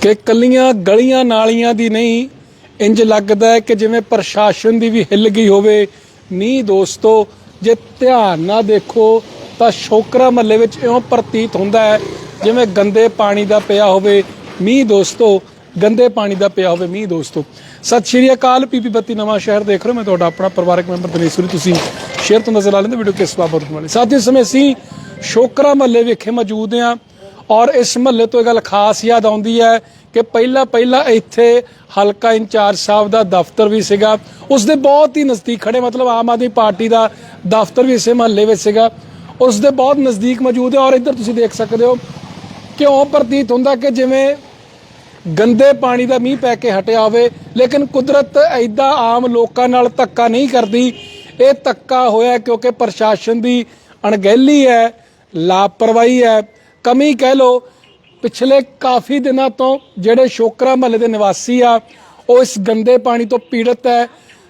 ਕਿ ਕੱਲੀਆਂ ਗਲੀਆਂ ਨਾਲੀਆਂ ਦੀ ਨਹੀਂ, ਇੰਜ ਲੱਗਦਾ ਹੈ ਕਿ ਜਿਵੇਂ ਪ੍ਰਸ਼ਾਸਨ ਦੀ ਵੀ ਹਿੱਲ ਗਈ ਹੋਵੇ। ਮੀਂਹ ਦੋਸਤੋ, ਜੇ ਧਿਆਨ ਨਾਲ ਦੇਖੋ, ਤਾਂ ਸ਼ੋਕਰਾ ਮਹੱਲੇ ਵਿੱਚ ਇਉਂ ਪ੍ਰਤੀਤ ਹੁੰਦਾ ਹੈ, ਜਿਵੇਂ ਗੰਦੇ ਪਾਣੀ ਦਾ ਪਿਆ ਹੋਵੇ। ਮੀਂਹ ਦੋਸਤੋ, ਗੰਦੇ ਪਾਣੀ ਦਾ ਪਿਆ ਹੋਵੇ ਮੀਂਹ ਦੋਸਤੋ। ਸਤਿ ਸ਼੍ਰੀ ਅਕਾਲ, ਪੀਪੀ ਬੱਤੀ ਨਵਾਂ ਸ਼ਹਿਰ ਦੇਖ ਰਹੇ ਹੋ। ਮੈਂ ਤੁਹਾਡਾ ਆਪਣਾ ਪਰਿਵਾਰਕ ਮੈਂਬਰ ਦਿਨੇਸ਼ਵਰੀ ਤੁਸੀਂ ਸ਼ੇਅਰ ਤੋਂ ਨਜ਼ਰ ਲਾ ਲੈਂਦੇ ਵੀਡੀਓ ਕਿਸ ਬਾਬਤ ਵਾਲੀ। ਸਾਥੀਓ, ਇਸ ਸਮੇਂ ਅਸੀਂ ਸ਼ੋਕਰਾ ਮਹੱਲੇ ਵਿਖੇ ਮੌਜੂਦ ਹਾਂ। ਔਰ ਇਸ ਮਹੱਲੇ ਤੋਂ ਇਹ ਗੱਲ ਖਾਸ ਯਾਦ ਆਉਂਦੀ ਹੈ ਕਿ ਪਹਿਲਾਂ ਪਹਿਲਾਂ ਇੱਥੇ ਹਲਕਾ ਇੰਚਾਰਜ ਸਾਹਿਬ ਦਾ ਦਫ਼ਤਰ ਵੀ ਸੀਗਾ। ਉਸ ਦੇ ਬਹੁਤ ਹੀ ਨਜ਼ਦੀਕ ਖੜੇ ਮਤਲਬ ਆਮ ਆਦਮੀ ਪਾਰਟੀ ਦਾ ਦਫ਼ਤਰ ਵੀ ਇਸੇ ਮਹੱਲੇ ਵਿੱਚ ਸੀਗਾ। ਉਸ ਦੇ ਬਹੁਤ ਨਜ਼ਦੀਕ ਮੌਜੂਦ ਹੈ ਔਰ ਇੱਧਰ ਤੁਸੀਂ ਦੇਖ ਸਕਦੇ ਹੋ ਕਿਉਂ ਪ੍ਰਤੀਤ ਹੁੰਦਾ ਕਿ ਜਿਵੇਂ ਗੰਦੇ ਪਾਣੀ ਦਾ ਮੀਂਹ ਪੈ ਕੇ ਹਟਿਆ ਹੋਵੇ, ਲੇਕਿਨ ਕੁਦਰਤ ਐਦਾਂ ਆਮ ਲੋਕਾਂ ਨਾਲ ਧੱਕਾ ਨਹੀਂ ਕਰਦੀ। ਇਹ ਧੱਕਾ ਹੋਇਆ ਕਿਉਂਕਿ ਪ੍ਰਸ਼ਾਸਨ ਦੀ ਅਣਗਹਿਲੀ ਹੈ, ਲਾਪਰਵਾਹੀ ਹੈ। ਕਮੀ ਕਹਿ ਲੋ ਪਿਛਲੇ ਕਾਫੀ ਦਿਨਾਂ ਤੋਂ ਜਿਹੜੇ ਸ਼ੋਕਰਾ ਮਹੱਲੇ ਦੇ ਨਿਵਾਸੀ ਆ, ਉਹ ਇਸ ਗੰਦੇ ਪਾਣੀ ਤੋਂ ਪੀੜਤ ਹੈ।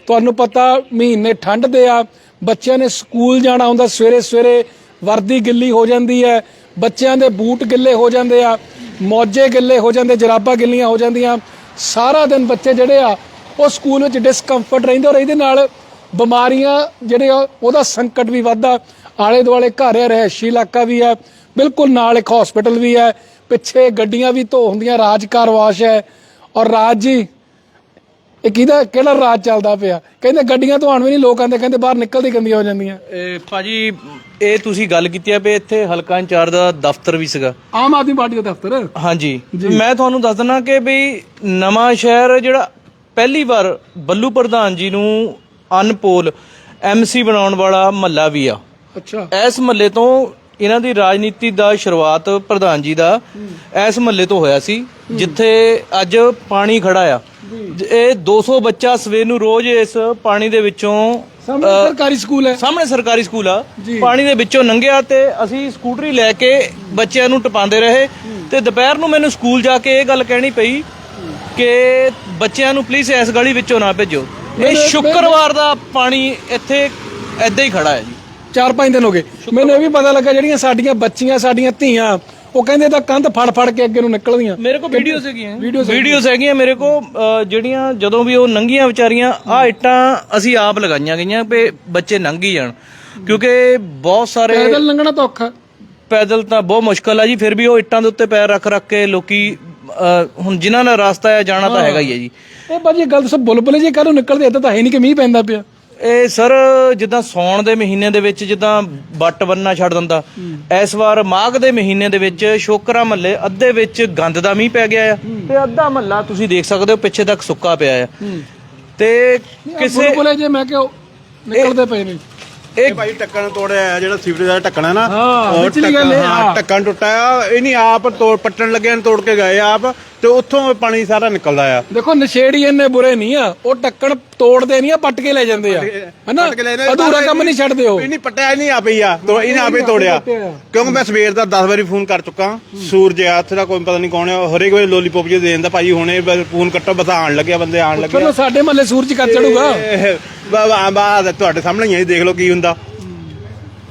ਤੁਹਾਨੂੰ ਪਤਾ ਮਹੀਨੇ ਠੰਡ ਦੇ ਆ, ਬੱਚਿਆਂ ਨੇ ਸਕੂਲ ਜਾਣਾ ਹੁੰਦਾ, ਸਵੇਰੇ ਸਵੇਰੇ ਵਰਦੀ ਗਿੱਲੀ ਹੋ ਜਾਂਦੀ ਹੈ, ਬੱਚਿਆਂ ਦੇ ਬੂਟ ਗਿੱਲੇ ਹੋ ਜਾਂਦੇ ਆ, ਮੌਜੇ ਗਿੱਲੇ ਹੋ ਜਾਂਦੇ, ਜਰਾਬਾਂ ਗਿੱਲੀਆਂ ਹੋ ਜਾਂਦੀਆਂ। ਸਾਰਾ ਦਿਨ ਬੱਚੇ ਜਿਹੜੇ ਆ, ਉਹ ਸਕੂਲ ਵਿੱਚ ਡਿਸਕੰਫਰਟ ਰਹਿੰਦੇ ਔਰ ਇਹਦੇ ਨਾਲ ਬਿਮਾਰੀਆਂ ਜਿਹੜੇ ਆ, ਉਹਦਾ ਸੰਕਟ ਵੀ ਵੱਧਦਾ। ਆਲੇ ਦੁਆਲੇ ਘਰ ਹੈ ਰਹਿਸ਼ੀ ਇਲਾਕਾ ਵੀ ਆ। ਬਿਲਕੁਲ ਨਾਲ ਇੱਕ ਹਸਪੀਟਲ ਵੀ ਹੈ ਪਿੱਛੇ ਗੱਡੀਆਂ ਵੀ ਧੋ ਹੁੰਦੀਆਂ ਰਾਜ ਕਾਰਵਾਸ਼ ਹੈ। ਔਰ ਰਾਜ ਜੀ ਇਹ ਕਿਹਦਾ ਕਿਹੜਾ ਰਾਜ ਚੱਲਦਾ ਪਿਆ? ਕਹਿੰਦੇ ਗੱਡੀਆਂ ਧੋਣ ਵੀ ਨਹੀਂ ਲੋਕ ਆਂਦੇ ਕਹਿੰਦੇ ਬਾਹਰ ਨਿਕਲਦੀ ਗੰਦੀਆਂ ਹੋ ਜਾਂਦੀਆਂ। ਇਹ ਭਾਜੀ ਇਹ ਤੁਸੀਂ ਗੱਲ ਕੀਤੀ ਆ ਵੀ ਇੱਥੇ ਹਲਕਾ ਇੰਚਾਰਜ ਦਾ ਦਫ਼ਤਰ ਵੀ ਸੀਗਾ। ਆਮ ਆਦਮੀ ਪਾਰਟੀ ਦਾ ਦਫ਼ਤਰ? ਹਾਂਜੀ। ਮੈਂ ਤੁਹਾਨੂੰ ਦੱਸ ਦਿੰਦਾ ਕਿ ਵੀ ਨਵਾਂ ਸ਼ਹਿਰ ਜਿਹੜਾ ਪਹਿਲੀ ਵਾਰ ਬੱਲੂ ਪ੍ਰਧਾਨ ਜੀ ਨੂੰ ਅਨਪੋਲ ਐਮਸੀ ਬਣਾਉਣ ਵਾਲਾ ਮਹੱਲਾ ਵੀ ਆ। ਅੱਛਾ। ਇਸ ਮਹੱਲੇ ਤੋਂ ਇਹਨਾਂ ਦੀ ਰਾਜਨੀਤੀ ਦਾ ਸ਼ੁਰੂਆਤ ਪ੍ਰਧਾਨ ਜੀ ਦਾ ਇਸ ਮਹੱਲੇ ਤੋਂ ਹੋਇਆ ਸੀ ਜਿੱਥੇ ਅੱਜ ਪਾਣੀ ਖੜਾ ਆ। ਇਹ 200 ਬੱਚਾ ਸਵੇਰ ਨੂੰ ਰੋਜ਼ ਇਸ ਪਾਣੀ ਦੇ ਵਿੱਚੋਂ ਸਾਹਮਣੇ ਸਰਕਾਰੀ ਸਕੂਲ ਹੈ। ਸਾਹਮਣੇ ਸਰਕਾਰੀ ਸਕੂਲ ਆ। ਪਾਣੀ ਦੇ ਵਿੱਚੋਂ ਲੰਘਿਆ ਤੇ ਅਸੀਂ ਸਕੂਟਰੀ ਲੈ ਕੇ ਬੱਚਿਆਂ ਨੂੰ ਟਪਾਉਂਦੇ ਰਹੇ। ਤੇ ਦੁਪਹਿਰ ਨੂੰ ਮੈਨੂੰ ਸਕੂਲ ਜਾ ਕੇ ਇਹ ਗੱਲ ਕਹਿਣੀ ਪਈ ਕਿ ਬੱਚਿਆਂ ਨੂੰ ਪਲੀਜ਼ ਇਸ ਗਲੀ ਵਿੱਚੋਂ ਨਾ ਭੇਜੋ। ਇਹ ਸ਼ੁੱਕਰਵਾਰ ਦਾ ਪਾਣੀ ਇੱਥੇ ਐਦਾਂ ਹੀ ਖੜਾ ਹੈ ਜੀ ਚਾਰ ਪੰਜ ਦਿਨ ਹੋ ਗਏ। ਮੈਨੂੰ ਇਹ ਵੀ ਪਤਾ ਲੱਗਾ ਜਿਹੜੀਆਂ ਸਾਡੀਆਂ ਬੱਚੀਆਂ ਸਾਡੀਆਂ ਧੀਆਂ ਉਹ ਕਹਿੰਦੇ ਤਾਂ ਕੰਧ ਫੜ ਫੜ ਕੇ ਅੱਗੇ ਨੂੰ ਨਿਕਲਦੀਆਂ। ਮੇਰੇ ਕੋਲ ਵੀਡੀਓਜ਼ ਹੈਗੀਆਂ। ਵੀਡੀਓਜ਼ ਹੈਗੀਆਂ। ਮੇਰੇ ਕੋਲ ਜਿਹੜੀਆਂ ਜਦੋਂ ਵੀ ਉਹ ਨੰਗੀਆਂ ਵਿਚਾਰੀਆਂ ਆ ਇੱਟਾਂ ਅਸੀਂ ਆਪ ਲਗਾਈਆਂ ਗਈਆਂ ਵੀ ਬੱਚੇ ਨੰਗ ਜਾਣ। ਕਿਉਂਕਿ ਬਹੁਤ ਸਾਰੇ ਪੈਦਲ ਲੰਘਣਾ ਤਾਂ ਔਖਾ। ਪੈਦਲ ਤਾਂ ਬਹੁਤ ਮੁਸ਼ਕਲ ਆ ਜੀ ਫਿਰ ਵੀ ਉਹ ਇੱਟਾਂ ਦੇ ਉੱਤੇ ਪੈਰ ਰੱਖ ਰੱਖ ਕੇ ਲੋਕੀ ਹੁਣ ਜਿਨ੍ਹਾਂ ਦਾ ਰਸਤਾ ਹੈ ਜਾਣਾ ਤਾਂ ਹੈਗਾ ਹੀ ਹੈ ਜੀ। ਇਹ ਬਾਜੀ ਗੱਲ ਸਭ ਬੁਲਬੁਲੇ ਜੇ ਕਦੋਂ ਨਿਕਲਦੇ ਏਦਾਂ ਤਾਂ ਹੈ ਨਹੀਂ ਕਿ ਮੀਂਹ ਪੈਂਦਾ ਪਿਆ। ਇਹ ਸਰ ਜਿੱਦਾਂ ਸੌਣ ਦੇ ਮਹੀਨੇ ਦੇ ਵਿੱਚ ਜਿੱਦਾਂ ਬੱਟ ਬੰਨਣਾ ਛੱਡ ਦਿੰਦਾ। ਇਸ ਵਾਰ ਮਾਘ ਦੇ ਮਹੀਨੇ ਦੇ ਵਿੱਚ ਸ਼ੋਕਰਾ ਮਹੱਲੇ ਅੱਧੇ ਵਿੱਚ ਗੰਦ ਦਾ ਮੀਂਹ ਪੈ ਗਿਆ ਆ। ਤੇ ਅੱਧਾ ਮਹੱਲਾ ਤੁਸੀਂ ਦੇਖ ਸਕਦੇ ਹੋ ਪਿੱਛੇ ਤੱਕ ਸੁੱਕਾ ਪਿਆ ਆ। ਤੇ ਕਿਸੇ ਬੁਲਬੁਲੇ ਜੇ ਮੈਂ ਕਿਹਾ ਨਿਕਲਦੇ ਪਏ ਨੇ। ਇਹ ਇਹ ਭਾਈ ਢੱਕਣ ਤੋੜਿਆ ਹੈ, ਜਿਹੜਾ ਸੀਵਰੇਜ ਦਾ ਢੱਕਣ ਹੈ ਨਾ ਹਾਂ, ਉਹ ਵਿਚਲੀ ਗੱਲ ਇਹ, ਹਾਂ ਹਾਂ। ਢੱਕਣ ਟੁੱਟਾ ਆ। ਇਹ ਨਹੀਂ ਆਪ ਤੋੜ ਪੱਟਣ ਲੱਗੇ ਨੇ ਤੋੜ ਕੇ ਗਏ ਆਪ ਤੇ ਉੱਥੋਂ ਪਾਣੀ ਸਾਰਾ ਨਿਕਲਦਾ ਆ। ਦੇਖੋ ਨਸ਼ੇੜੀ ਇੰਨੇ ਬੁਰੇ ਨਹੀਂ ਆ। ਉਹ ਟੱਕਣ ਤੋੜਦੇ ਨਹੀਂ ਆ ਪੱਟ ਕੇ ਲੈ ਜਾਂਦੇ ਆ। ਹਨਾ? ਪੱਟ ਕੇ ਲੈ ਜਾਂਦੇ, ਅਧੂਰਾ ਕੰਮ ਨਹੀਂ ਛੱਡਦੇ ਉਹ। ਇਹ ਨਹੀਂ ਪੱਟਿਆ ਇਹ ਨਹੀਂ ਆਪੇ ਹੀ ਆ। ਤੋ ਇਹਨੇ ਆਪੇ ਤੋੜਿਆ। ਕਿਉਂਕਿ ਮੈਂ ਸਵੇਰ ਦਾ 10 ਵਾਰੀ ਫੋਨ ਕਰ ਚੁੱਕਾ। ਸੂਰਜ ਆ ਇੱਥੇ ਦਾ ਕੋਈ ਪਤਾ ਨਹੀਂ ਕੌਣ ਆ। ਹਰੇਕ ਵੇਲੇ ਲੋਲੀਪੌਪ ਜੇ ਦੇ ਦਿੰਦਾ ਭਾਈ ਹੁਣੇ ਫੋਨ ਕੱਟੋ ਬਸ ਆਣ ਲੱਗਿਆ ਬੰਦੇ ਆਣ ਲੱਗੇ ਚਲੋ ਸਾਡੇ ਮਹੱਲੇ ਸੂਰਜ ਕੱਟ ਚੜੂਗਾ। ਬਾ ਬਾ ਤੁਹਾਡੇ ਸਾਹਮਣੇ ਹੀ ਆ ਦੇਖ ਲਓ ਕੀ ਹੁੰਦਾ।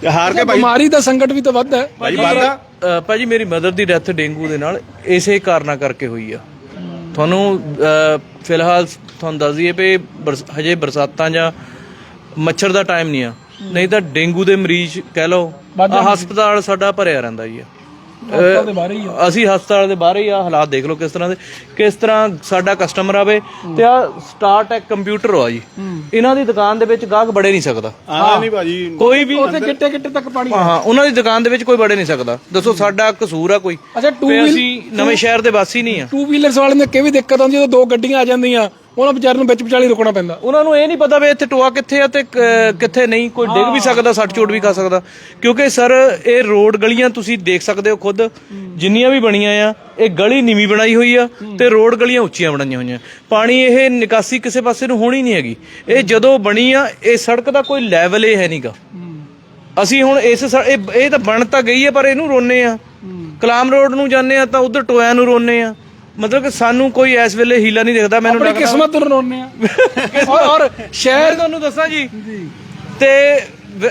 ਤੇ ਹਾਰ ਕੇ ਭਾਈ ਬਿਮਾਰੀ ਦਾ ਸੰਕਟ ਵੀ ਤਾਂ ਵੱਧ ਹੈ। ਭਾਈ ਬਾਦਾ ਅ, ਭਾਜੀ ਮੇਰੀ ਮਦਰ ਦੀ ਡੈਥ ਡੇਂਗੂ ਦੇ ਨਾਲ ਇਸੇ ਕਾਰਨਾਂ ਕਰਕੇ ਹੋਈ ਆ। ਤੁਹਾਨੂੰ ਅ, ਫਿਲਹਾਲ ਤੁਹਾਨੂੰ ਦੱਸ ਦਈਏ ਵੀ ਬਰਸ- ਹਜੇ ਬਰਸਾਤਾਂ ਜਾਂ ਮੱਛਰ ਦਾ ਟਾਈਮ ਨਹੀਂ ਆ। ਨਹੀਂ ਤਾਂ ਡੇਂਗੂ ਦੇ ਮਰੀਜ਼ ਕਹਿ ਲਓ ਆ ਹਸਪਤਾਲ ਸਾਡਾ ਭਰਿਆ ਰਹਿੰਦਾ ਜੀ ਆ। ਹਸਪਤਾਲ ਦੇ ਬਾਹਰ ਹੀ ਆ। ਅਸੀਂ ਹਸਪਤਾਲ ਦੇ ਬਾਹਰ ਹੀ ਆ ਹਾਲਾਤ ਦੇਖ ਲਓ ਕਿਸ ਤਰ੍ਹਾਂ ਦੇ ਕਿਸ ਤਰ੍ਹਾਂ ਸਾਡਾ ਕਸਟਮਰ ਆਵੇ ਤੇ ਆ ਸਟਾਰਟ ਹੈ ਕੰਪਿਊਟਰ ਆ ਜੀ। ਇਹਨਾਂ ਦੀ ਦੁਕਾਨ ਦੇ ਵਿੱਚ ਗਾਹਕ ਬੜੇ ਨਹੀਂ ਸਕਦਾ। ਆ ਨਹੀਂ ਭਾਜੀ। ਕੋਈ ਵੀ ਉੱਥੇ ਗਿੱਟੇ ਗਿੱਟੇ ਤੱਕ ਪਾਣੀ ਹਾਂ ਉਹਨਾਂ ਦੀ ਦੁਕਾਨ ਦੇ ਵਿੱਚ ਕੋਈ ਵੜੇ ਨਹੀਂ ਸਕਦਾ। ਦੱਸੋ ਸਾਡਾ ਕਸੂਰ ਆ ਕੋਈ। ਅੱਛਾ ਟੂ ਅਸੀਂ ਨਵੇਂ ਸ਼ਹਿਰ ਦੇ ਵਾਸੀ ਨਹੀਂ ਆ। ਟੂ ਵੀਲਰਸ ਵਾਲੇ ਨੇ ਕਿਵੇਂ ਦਿੱਕਤ ਆਉਂਦੀ ਜਦੋਂ ਦੋ ਗੱਡੀਆਂ ਆ ਜਾਂਦੀਆਂ। ਉਹਨਾਂ ਵਿਚਾਰਿਆਂ ਨੂੰ ਵਿੱਚ ਵਿਚਾਲੇ ਰੁਕਣਾ ਪੈਂਦਾ। ਉਹਨਾਂ ਨੂੰ ਇਹ ਨਹੀਂ ਪਤਾ ਵੀ ਇੱਥੇ ਟੋਆ ਕਿੱਥੇ ਆ ਤੇ ਕ- ਕਿੱਥੇ ਨਹੀਂ ਕੋਈ ਡਿੱਗ ਵੀ ਸਕਦਾ ਸੱਟ ਚੋਟ ਵੀ ਖਾ ਸਕਦਾ। ਕਿਉਂਕਿ ਸਰ ਇਹ ਰੋਡ ਗਲੀਆਂ ਤੁਸੀਂ ਦੇਖ ਸਕਦੇ ਹੋ ਖੁਦ ਜਿੰਨੀਆਂ ਵੀ ਬਣੀਆਂ ਆ ਇਹ ਗਲੀ ਨੀਵੀਂ ਬਣਾਈ ਹੋਈ ਆ ਤੇ ਰੋਡ ਗਲੀਆਂ ਉੱਚੀਆਂ ਬਣਾਈਆਂ ਹੋਈਆਂ। ਪਾਣੀ ਇਹ ਨਿਕਾਸੀ ਕਿਸੇ ਪਾਸੇ ਨੂੰ ਹੋਣੀ ਨਹੀਂ ਹੈਗੀ। ਇਹ ਜਦੋਂ ਬਣੀ ਆ ਇਹ ਸੜਕ ਦਾ ਕੋਈ ਲੈਵਲ ਇਹ ਹੈ ਨਹੀਂਗਾ। ਅਸੀਂ ਹੁਣ ਇਸ ਸੜ- ਇਹ ਇਹ ਤਾਂ ਬਣ ਤਾਂ ਗਈ ਹੈ ਪਰ ਇਹਨੂੰ ਰੋਨੇ ਆ। ਕਲਾਮ ਰੋਡ ਨੂੰ ਜਾਂਦੇ ਆ ਤਾਂ ਉਧਰ ਟੋਇਆਂ ਨੂੰ ਰੋਨੇ ਆ। ਮਤਲਬ ਕਿ ਸਾਨੂੰ ਕੋਈ ਇਸ ਵੇਲੇ ਹੀਲਾ ਨਹੀਂ ਦਿਖਦਾ ਮੈਨੂੰ ਆਪਣੀ ਲੱਗਦਾ। ਕਿਸਮਤ ਨੂੰ ਰੋਣੇ ਆ। ਔਰ ਔਰ ਸ਼ਹਿਰ ਤੁਹਾਨੂੰ ਦੱਸਾਂ ਜੀ। ਤੇ ਵ-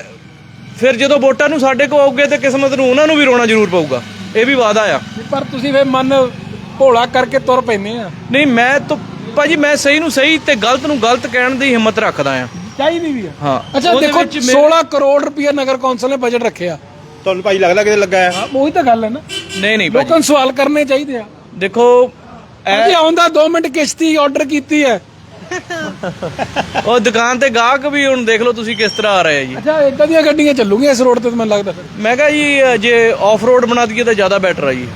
ਫਿਰ ਜਦੋਂ ਵੋਟਾਂ ਨੂੰ ਸਾਡੇ ਕੋ ਆਉਗੇ ਤੇ ਕਿਸਮਤ ਨੂੰ ਉਹਨਾਂ ਨੂੰ ਵੀ ਰੋਣਾ ਜ਼ਰੂਰ ਪਊਗਾ। ਇਹ ਵੀ ਵਾਅਦਾ ਆ। ਪਰ ਤੁਸੀਂ ਫੇ ਮਨ ਭੋਲਾ ਕਰਕੇ ਤੁਰ ਪੈਨੇ ਆ। ਨਹੀਂ ਮੈਂ ਤਾਂ ਭਾਜੀ ਮੈਂ ਸਹੀ ਨੂੰ ਸਹੀ ਤੇ ਗਲਤ ਨੂੰ ਗਲਤ ਕਹਿਣ ਦੀ ਹਿੰਮਤ ਰੱਖਦਾ ਆ। ਚਾਹੀਦੀ ਵੀ ਆ। ਹਾਂ। ਅੱਛਾ ਉਹਦੇ ਦੇਖੋ ਵਿੱਚ ਮੇਰੇ- 16 ਕਰੋੜ ਰੁਪਏ ਨਗਰ ਕੌਂਸਲ ਨੇ ਬਜਟ ਰੱਖਿਆ। ਤੁਹਾਨੂੰ ਭਾਈ ਲੱਗਦਾ ਕਿਤੇ ਲੱਗਾ ਹਾਂ, ਉਹੀ ਤਾਂ ਗੱਲ ਹੈ ਨਾ। ਨਹੀਂ ਨਹੀਂ ਭਾਜੀ। ਲੋਕਾਂ ਨੂੰ ਸਵਾਲ ਕਰਨੇ ਚਾਹੀਦੇ ਆ। ਦੇਖੋ ਅਜੇ ਆਉਂਦਾ 2 ਮਿੰਟ ਕਿਸ਼ਤੀ ਆਰਡਰ ਕੀਤੀ ਹੈ। ਉਹ ਦੁਕਾਨ ਤੇ ਗਾਹਕ ਵੀ ਹੁਣ ਦੇਖ ਲਓ ਤੁਸੀਂ ਕਿਸ ਤਰ੍ਹਾਂ ਆ ਰਹੇ ਆ ਜੀ। ਅੱਛਾ ਇਦਾਂ ਦੀਆਂ ਗੱਡੀਆਂ ਚੱਲੂਗੀਆਂ ਇਸ ਰੋਡ ਤੇ ਤਾਂ ਮੈਨੂੰ ਲੱਗਦਾ ਫਿਰ। ਮੈਂ ਕਿਹਾ ਜੀ ਅ, ਜੇ ਆਫ ਰੋਡ ਬਣਾ ਦਈਏ ਤਾਂ ਜ਼ਿਆਦਾ ਬੈਟਰ ਆ ਜੀ।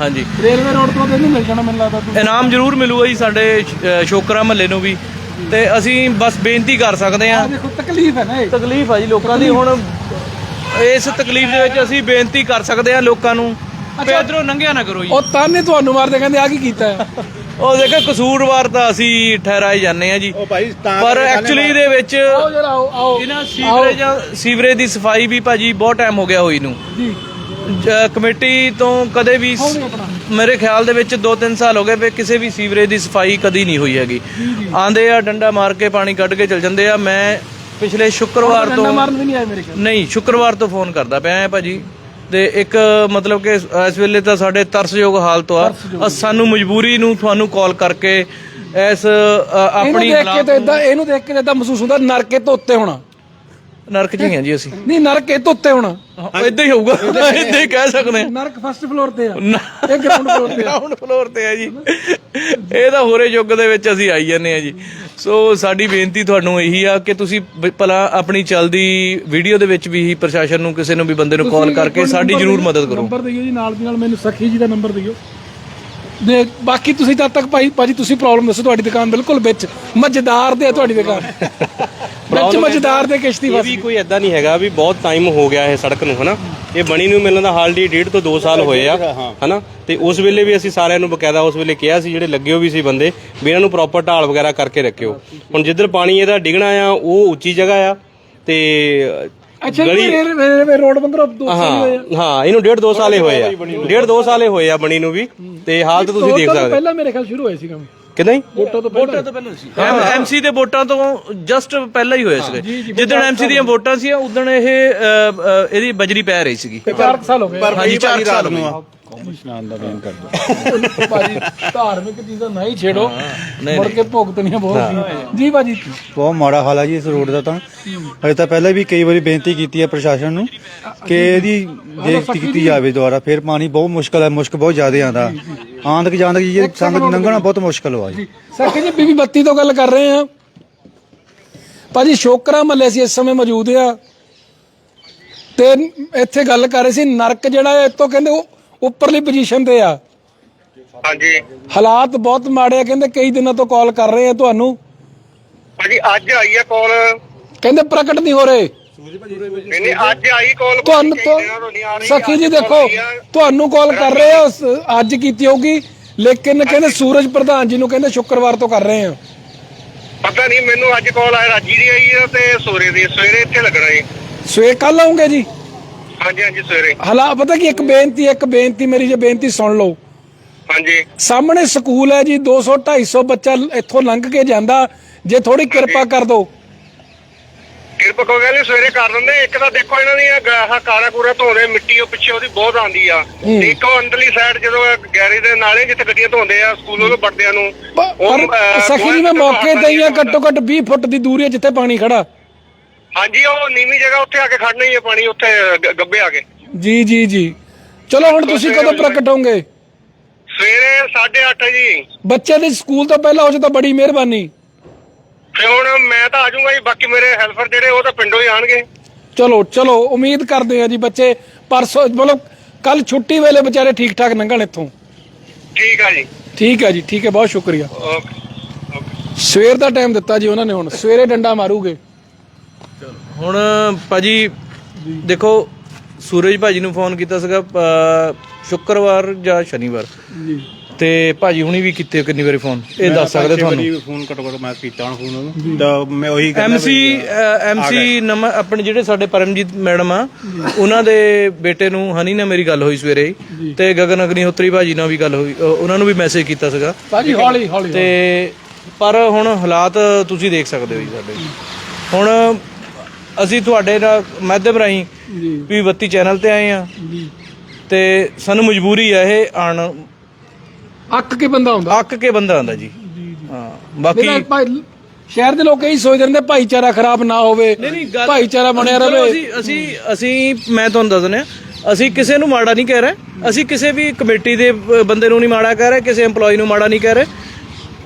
ਹਾਂਜੀ। ਰੇਲਵੇ ਰੋਡ ਤੋਂ ਤਾਂ ਨਹੀਂ ਮਿਲ ਜਾਣਾ ਮੈਨੂੰ ਲੱਗਦਾ ਤੂੰ ਇਨਾਮ ਜ਼ਰੂਰ ਮਿਲੂਗਾ ਜੀ ਸਾਡੇ ਅ, ਸ਼ੋਕਰਾ ਮਹੱਲੇ ਨੂੰ ਵੀ। ਤੇ ਅਸੀਂ ਬਸ ਬੇਨਤੀ ਕਰ ਸਕਦੇ ਆ ਦੇਖੋ ਤਕਲੀਫ ਹੈ ਨਾ ਇਹ। ਤਕਲੀਫ ਆ ਜੀ ਲੋਕਾਂ ਦੀ। ਹੁਣ ਇਸ ਤਕਲੀਫ ਦੇ ਵਿੱਚ ਅਸੀਂ ਬੇਨਤੀ ਕਰ ਸਕਦੇ ਹਾਂ ਲੋਕਾਂ ਨੂੰ ਵੀ ਇੱਧਰੋਂ ਲੰਘਿਆ ਨਾ ਕਰੋ ਜੀ। ਉਹ ਤਾਨੇ ਤੁਹਾਨੂੰ ਮਾਰਦੇ ਕਹਿੰਦੇ ਆ ਕੀ ਕੀਤਾ ਹੈ? ਉਹ ਦੇਖੋ ਕਸੂਰਵਾਰ ਤਾਂ ਅਸੀਂ ਠਹਿਰਾਏ ਜਾਂਦੇ ਆ ਜੀ। ਉਹ ਭਾਈ ਤਾਂ ਪਰ ਐਕਚੁਅਲੀ ਦੇ ਵਿੱਚ ਆਓ ਜਰਾ ਆਓ ਆਓ। ਇਹਨਾਂ ਸੀਵਰੇਜਾਂ ਸੀਵਰੇਜ ਦੀ ਸਫ਼ਾਈ ਵੀ ਭਾਜੀ ਬਹੁਤ ਟਾਈਮ ਹੋ ਗਿਆ ਹੋਈ ਨੂੰ। ਜੀ। ਕਮੇਟੀ ਤੋਂ ਕਦੇ ਵੀ ਮੇਰੇ ਖਿਆਲ ਦੇ ਵਿੱਚ 2-3 ਸਾਲ ਹੋ ਗਏ ਵੀ ਕਿਸੇ ਵੀ ਸੀਵਰੇਜ ਦੀ ਸਫ਼ਾਈ ਕਦੀ ਨਹੀਂ ਹੋਈ ਹੈਗੀ। ਆਂਦੇ ਆ ਡੰਡਾ ਮਾਰ ਕੇ ਪਾਣੀ ਕੱਢ ਕੇ ਚਲ ਜਾਂਦੇ ਆ। ਮੈਂ ਪਿਛਲੇ ਸ਼ੁੱਕਰਵਾਰ ਤੋਂ ਨਹੀਂ ਸ਼ੁੱਕਰਵਾਰ ਤੋਂ ਫੋਨ ਕਰਦਾ ਪਿਆ ਆ ਭਾਜੀ। ਤੇ ਇੱਕ ਮਤਲਬ ਕਿ ਇਸ ਵੇਲੇ ਤਾਂ ਸਾਡੇ ਤਰਸਯੋਗ ਹਾਲਤ ਆ। ਅ- ਸਾਨੂੰ ਮਜਬੂਰੀ ਨੂੰ ਤੁਹਾਨੂੰ ਕਾਲ ਕਰਕੇ ਇਸ ਅ, ਇਹਨੂੰ ਆਪਣੀ ਦੇਖ ਕੇ ਤਾਂ ਇਦਾਂ ਇਹਨੂੰ ਦੇਖ ਕੇ ਤਾਂ ਇਦਾਂ ਮਹਿਸੂਸ ਹੁੰਦਾ ਨਰਕੇ ਤੋਂ ਉੱਤੇ ਹੋਣਾ। ਨਰਕ ਚ ਹੀ ਆ ਜੀ ਅਸੀਂ। ਨਹੀਂ ਨਰਕੇ ਤੋਂ ਉੱਤੇ ਹੋਣਾ। ਇਦਾਂ ਹੀ ਹੋਊਗਾ। ਇਦਾਂ ਹੀ ਕਹਿ ਸਕਦੇ ਆ ਨਰਕ ਫਸਟ ਫਲੋਰ ਤੇ ਆ। ਇਹ ਗਰਾਊਂਡ ਫਲੋਰ ਤੇ ਆ। ਗਰਾਊਂਡ ਫਲੋਰ ਤੇ ਆ ਜੀ। ਇਹ ਤਾਂ ਹੋਰੇ ਯੁੱਗ ਦੇ ਵਿੱਚ ਅਸੀਂ ਆਈ ਜਾਂਦੇ ਆ ਜੀ। ਸੋ ਸਾਡੀ ਬੇਨਤੀ ਤੁਹਾਨੂੰ ਇਹੀ ਆ ਕਿ ਤੁਸੀਂ ਭਲਾ ਆਪਣੀ ਚੱਲਦੀ ਵੀਡੀਓ ਦੇ ਵਿੱਚ ਵੀ ਹੀ ਪ੍ਰਸ਼ਾਸਨ ਨੂੰ ਕਿਸੇ ਨੂੰ ਵੀ ਬੰਦੇ ਨੂੰ ਕਾਲ ਕਰਕੇ ਸਾਡੀ ਜ਼ਰੂਰ ਮਦਦ ਕਰੋ। ਨੰਬਰ ਦਿਓ ਜੀ ਨਾਲ ਦੀ ਨਾਲ ਮੈਨੂੰ ਸਖੀ ਜੀ ਦਾ ਨੰਬਰ ਦਿਓ। ਦੇ ਬਾਕੀ ਤੁਸੀਂ ਤਦ ਤੱਕ ਭਾਈ ਭਾਜੀ ਤੁਸੀਂ ਪ੍ਰੋਬਲਮ ਦੱਸੋ ਤੁਹਾਡੀ ਦੁਕਾਨ ਬਿਲਕੁਲ ਵਿੱਚ। ਮਜ਼ੇਦਾਰ ਦੇ ਤੁਹਾਡੀ ਦੁਕਾਨ। ਵਿੱਚ ਮਜ਼ੇਦਾਰ ਦੇ ਕਿਸ਼ਤੀ ਫਸ ਵੀ ਕੋਈ ਐਦਾਂ ਨਹੀਂ ਹੈਗਾ ਵੀ ਬਹੁਤ ਟਾਈਮ ਹੋ ਗਿਆ ਇਹ ਸੜਕ ਨੂੰ ਹਨਾ? ਇਹ ਬਣੀ ਨੂੰ ਮਿਲਣ ਦਾ ਹਾਲਡੀ ਡੇਢ ਤੋਂ 2 ਸਾਲ ਹੋਏ ਆ ਹਨਾ? ਤੇ ਉਸ ਵੇਲੇ ਵੀ ਅਸੀਂ ਸਾਰਿਆਂ ਨੂੰ ਬਕਾਇਦਾ ਉਸ ਵੇਲੇ ਕਿਹਾ ਸੀ ਜਿਹੜੇ ਲੱਗੇ ਹੋ ਵੀ ਸੀ ਬੰਦੇ ਵੀ ਇਹਨਾਂ ਨੂੰ ਪ੍ਰੋਪਰ ਢਾਲ ਵਗੈਰਾ ਕਰਕੇ ਰੱਖਿਓ। ਹੁਣ ਜਿੱਧਰ ਪਾਣੀ ਇਹਦਾ ਡਿੱਗਣਾ ਆ ਉਹ ਉੱਚੀ ਜਗ੍ਹਾ ਆ ਤੇ ਅੱਛਾ ਰੇਲਵੇ ਰੋਡ ਬੰਗਰੋ ਦੋ ਸਾਲ ਹਾਂ ਹੋਏ ਆ। ਹਾਂ ਇਹਨੂੰ ਡੇਢ 2 ਸਾਲੇ ਹੋਏ ਆ। ਡੇਢ 2 ਸਾਲੇ ਹੋਏ ਆ ਬਣੀ ਨੂੰ ਵੀ ਤੇ ਹਾਲਤ ਤੁਸੀਂ ਦੋ ਦੇਖ ਸਕਦੇ ਪਹਿਲਾਂ ਮੇਰੇ ਖਿਆਲ ਸ਼ੁਰੂ ਹੋਏ ਸੀ ਕੰਮ ਕਿਦਾਂ ਹੀ ਵੋਟਾਂ ਤੋਂ ਪਹਿਲਾਂ ਤੋਂ ਪਹਿਲਾਂ ਸੀ। ਐਮਸੀ ਦੇ ਵੋਟਾਂ ਤੋਂ ਜਸਟ ਪਹਿਲਾਂ ਹੀ ਹੋਏ ਸੀਗੇ। ਜਿੱਦਣ ਐਮਸੀ ਦੀਆਂ ਵੋਟਾਂ ਸੀ ਉਦੋਂ ਇਹ ਇਹਦੀ ਬਜਰੀ ਪੈ ਰਹੀ ਸੀਗੀ। ਚਾਰ ਕੁ ਸਾਲ ਹੋ ਗਏ। ਪਰ ਹਾਂਜੀ, ਭਾਈ ਚਾਰ ਭਾਜੀ ਸਾਲ ਰਾਤ ਨੂੰ ਆ ਭਾਜੀ ਧਾਰਮਿਕ ਚੀਜ਼ਾਂ ਨਹੀਂ ਛੇੜੋ। ਮੁੜ ਕੇ ਭੁਗਤਣੀਆਂ ਬਹੁਤ ਸੀ। ਜੀ ਭਾਜੀ। ਬਹੁਤ ਮਾੜਾ ਹਾਲ ਹੈ ਜੀ ਇਸ ਰੋਡ ਦਾ ਤਾਂ। ਅਜੇ ਤਾਂ ਪਹਿਲਾਂ ਵੀ ਕਈ ਵਾਰੀ ਬੇਨਤੀ ਕੀਤੀ ਹੈ ਪ੍ਰਸ਼ਾਸਨ ਨੂੰ ਕਿ ਇਹਦੀ ਦੇਖਤੀ ਕੀਤੀ ਜਾਵੇ ਦੁਆਰਾ ਫਿਰ ਪਾਣੀ ਬਹੁਤ ਮੁਸ਼ਕਲ ਹੈ ਮੁਸ਼ਕ ਬਹੁਤ ਜ਼ਿਆਦਾ ਆਂਦਾ ਆਂਦਕ ਜਾਂਦਕ ਜੀ ਇਹ ਸੰਗਤ ਲੰਘਣਾ ਬਹੁਤ ਮੁਸ਼ਕਲ ਹੋਆ ਜੀ। ਸਰ ਜੀ ਬੀਬੀ ਬੱਤੀ ਤੋਂ ਗੱਲ ਕਰ ਰਹੇ ਆ। ਭਾਜੀ ਸ਼ੋਕਰਾ ਮਹੱਲੇ ਸੀ ਇਸ ਸਮੇਂ ਮੌਜੂਦ ਆ। ਤੇ ਇੱਥੇ ਗੱਲ ਕਰ ਰਹੇ ਸੀ ਨਰਕ ਜਿਹੜਾ ਹੈ ਇਤੋਂ ਕਹਿੰਦੇ ਉਹ ਉੱਪਰਲੀ ਪੋਜੀਸ਼ਨ ਤੇ ਆ। ਹਾਂਜੀ। ਹਾਲਾਤ ਬਹੁਤ ਮਾੜੇ ਆ ਕਹਿੰਦੇ ਕਈ ਦਿਨਾਂ ਤੋਂ ਕਾਲ ਕਰ ਰਹੇ ਆ ਤੁਹਾਨੂੰ। ਭਾਜੀ ਅੱਜ ਆਈ ਆ ਕਾਲ ਕਹਿੰਦੇ ਪ੍ਰਗਟ ਨਹੀਂ ਹੋ ਰਹੇ। ਨਹੀਂ ਨਹੀਂ ਅੱਜ ਆਈ ਕਾਲ ਤੁਹਾਨੂੰ ਤੋਂ ਸਖੀ ਜੀ ਦੇਖੋ ਤੁਹਾਨੂੰ ਕਾਲ ਕਰ ਰਹੇ ਆ ਅੱਜ ਕੀਤੀ ਹੋਊਗੀ ਲੇਕਿਨ ਕਹਿੰਦੇ ਸੂਰਜ ਪ੍ਰਧਾਨ ਜੀ ਨੂੰ ਕਹਿੰਦੇ ਸ਼ੁੱਕਰਵਾਰ ਤੋਂ ਕਰ ਰਹੇ ਆ। ਪਤਾ ਨਹੀਂ ਮੈਨੂੰ ਅੱਜ ਕਾਲ ਆਇਆ ਰਾਜੀ ਦੀ ਆਈ ਆ ਤੇ ਸੋਰੇ ਦੀ ਸਵੇਰੇ ਇੱਥੇ ਲੱਗਣਾ ਜੀ। ਸਵੇਰ ਕੱਲ ਆਉਂਗੇ ਜੀ। ਹਾਂਜੀ ਹਾਂਜੀ ਸਵੇਰੇ। ਹਾਲਾ ਪਤਾ ਕੀ ਇੱਕ ਬੇਨਤੀ ਇੱਕ ਬੇਨਤੀ ਮੇਰੀ ਜੇ ਬੇਨਤੀ ਸੁਣ ਲਓ। ਹਾਂਜੀ। ਸਾਹਮਣੇ ਸਕੂਲ ਹੈ ਜੀ 200 250 ਬੱਚਾ ਇੱਥੋਂ ਲੰਘ ਕੇ ਜਾਂਦਾ। ਜੇ ਥੋੜੀ ਕਿਰਪਾ ਕਰ ਦਿਓ ਕਿਰਪਾ ਕੋ ਕਹਿੰਦੇ ਸਵੇਰੇ ਕਰ ਦਿੰਦੇ। ਇੱਕ ਤਾਂ ਦੇਖੋ ਇਹਨਾਂ ਗ- ਆਹ ਕਾਲਾ ਕੂੜਾ ਧੋਦੇ ਮਿੱਟੀ ਉਹ ਪਿੱਛੇ ਉਹਦੀ ਬਹੁਤ ਆਂਦੀ ਆ। ਇੱਕ ਉਹ ਅੰਦਰਲੀ ਸਾਈਡ ਜਦੋਂ ਗੈਰੇਜ ਦੇ ਨਾਲੇ ਜਿੱਥੇ ਗੱਡੀਆਂ ਧੋਂਦੇ ਆ ਸਕੂਲੋਂ ਤੋਂ ਵੜਦਿਆਂ ਨੂੰ। ਉਹ, ਸਖੀ ਜੀ ਮੈਂ ਮੌਕੇ ਤੇ ਹੀ ਆ ਘੱਟੋ ਘੱਟ 20 ਫੁੱਟ ਦੀ ਦੂਰੀ ਜਿੱਥੇ ਪਾਣੀ ਖੜਾ। ਹਾਂਜੀ ਉਹ ਨੀਵੀਂ ਜਗ੍ਹਾ ਉੱਥੇ ਆ ਕੇ ਖੜਨਾ ਹੀ ਹੈ ਪਾਣੀ ਉੱਥੇ ਗ- ਗੱਬੇ ਆ ਕੇ। ਜੀ ਜੀ ਜੀ। ਚਲੋ ਹੁਣ ਤੁਸੀਂ ਕਦੋਂ ਪ੍ਰਗਟ ਹੋਗੇ ਸਵੇਰੇ 8:30 ਜੀ। ਬੱਚੇ ਦੇ ਸਕੂਲ ਤੋਂ ਪਹਿਲਾਂ ਹੋ ਜੇ ਤਾਂ ਬੜੀ ਮਿਹਰਬਾਨੀ। ਫਿਰ ਹੁਣ ਮੈਂ ਤਾਂ ਆ ਜਾਊਂਗਾ ਜੀ ਬਾਕੀ ਮੇਰੇ ਹੈਲਪਰ ਜਿਹੜੇ ਉਹ ਤਾਂ ਪਿੰਡੋਂ ਹੀ ਆਣਗੇ। ਚਲੋ ਚਲੋ ਉਮੀਦ ਕਰਦੇ ਆ ਜੀ ਬੱਚੇ ਪਰਸੋਂ ਮਤਲਬ ਕੱਲ ਛੁੱਟੀ ਵੇਲੇ ਵਿਚਾਰੇ ਠੀਕ ਠਾਕ ਲੰਘਣ ਇੱਥੋਂ। ਠੀਕ ਆ ਜੀ। ਠੀਕ ਹੈ ਜੀ ਠੀਕ ਹੈ ਬਹੁਤ ਸ਼ੁਕਰੀਆ। ਓਕੇ। ਸਵੇਰ ਦਾ ਟਾਈਮ ਦਿੱਤਾ ਜੀ ਉਹਨਾਂ ਨੇ ਹੁਣ ਸਵੇਰੇ ਡੰਡਾ ਮਾਰੂਗੇ। ਹੁਣ ਭਾਜੀ ਦੇਖੋ ਸੂਰਜ ਭਾਜੀ ਨੂੰ ਫੋਨ ਕੀਤਾ ਸੀਗਾ ਅ, ਸ਼ੁੱਕਰਵਾਰ ਜਾਂ ਸ਼ਨੀਵਾਰ? ਜੀ। ਤੇ ਭਾਜੀ ਹੁਣੀ ਵੀ ਕੀਤੇ ਕਿੰਨੀ ਵਾਰੀ ਫੋਨ? ਇਹ ਦੱਸ ਸਕਦੇ ਤੁਹਾਨੂੰ? ਫੋਨ ਘਟੋ ਘਟ ਮੈਂ ਕੀਤਾ ਹੁਣ ਫੋਨ ਉਹਨੂੰ। ਤਾਂ ਮੈਂ ਉਹੀ ਕਹਿੰਦਾ ਐਮਸੀ ਐਮਸੀ ਨਮ ਆਪਣੇ ਜਿਹੜੇ ਸਾਡੇ ਪਰਮਜੀਤ ਮੈਡਮ ਆ ਉਹਨਾਂ ਦੇ ਬੇਟੇ ਨੂੰ ਹਨੀ ਨਾਲ ਮੇਰੀ ਗੱਲ ਹੋਈ ਸਵੇਰੇ ਹੀ। ਤੇ ਗਗਨ ਅਗਨੀਹੋਤਰੀ ਭਾਜੀ ਨਾਲ ਵੀ ਗੱਲ ਹੋਈ ਅ, ਉਹਨਾਂ ਨੂੰ ਵੀ ਮੈਸੇਜ ਕੀਤਾ ਸੀਗਾ। ਭਾਜੀ ਹੌਲੀ ਹੌਲੀ ਤੇ ਪਰ ਹੁਣ ਹਾਲਾਤ ਤੁਸੀਂ ਦੇਖ ਸਕਦੇ ਹੋ ਜੀ ਸਾਡੇ। ਹੁਣ ਅਸੀਂ ਤੁਹਾਡੇ ਨਾਲ ਮਾਧਿਅਮ ਰਾਹੀਂ ਜੀ। ਵੀ ਬੱਤੀ ਚੈਨਲ ਤੇ ਆਏ ਆ ਜੀ। ਤੇ ਸਾਨੂੰ ਮਜਬੂਰੀ ਆ ਇਹ ਆਣ ਅੱਕ ਕੇ ਬੰਦਾ ਹੁੰਦਾ ਅੱਕ ਕੇ ਬੰਦਾ ਆਂਦਾ ਜੀ। ਹਾਂ ਬਾਕੀ ਭਾਈ ਸ਼ਹਿਰ ਦੇ ਲੋਕ ਇਹੀ ਸੋਚਦੇ ਰਹਿੰਦੇ ਭਾਈਚਾਰਾ ਖਰਾਬ ਨਾ ਹੋਵੇ ਭਾਈਚਾਰਾ ਬਣਿਆ ਰਵੇ। ਅਸੀਂ ਅਸੀਂ ਅਸੀਂ ਮੈਂ ਤੁਹਾਨੂੰ ਦੱਸ ਦਿੰਦੇ ਅਸੀਂ ਕਿਸੇ ਨੂੰ ਮਾੜਾ ਨਹੀਂ ਕਹਿ ਰਹੇ। ਅਸੀਂ ਕਿਸੇ ਵੀ ਕਮੇਟੀ ਦੇ ਬੰਦੇ ਨੂੰ ਨਹੀਂ ਮਾੜਾ ਕਹਿ ਰਹੇ ਕਿਸੇ EMPLOYE ਨੂੰ ਮਾੜਾ ਨਹੀਂ ਕਹਿ ਰਹੇ।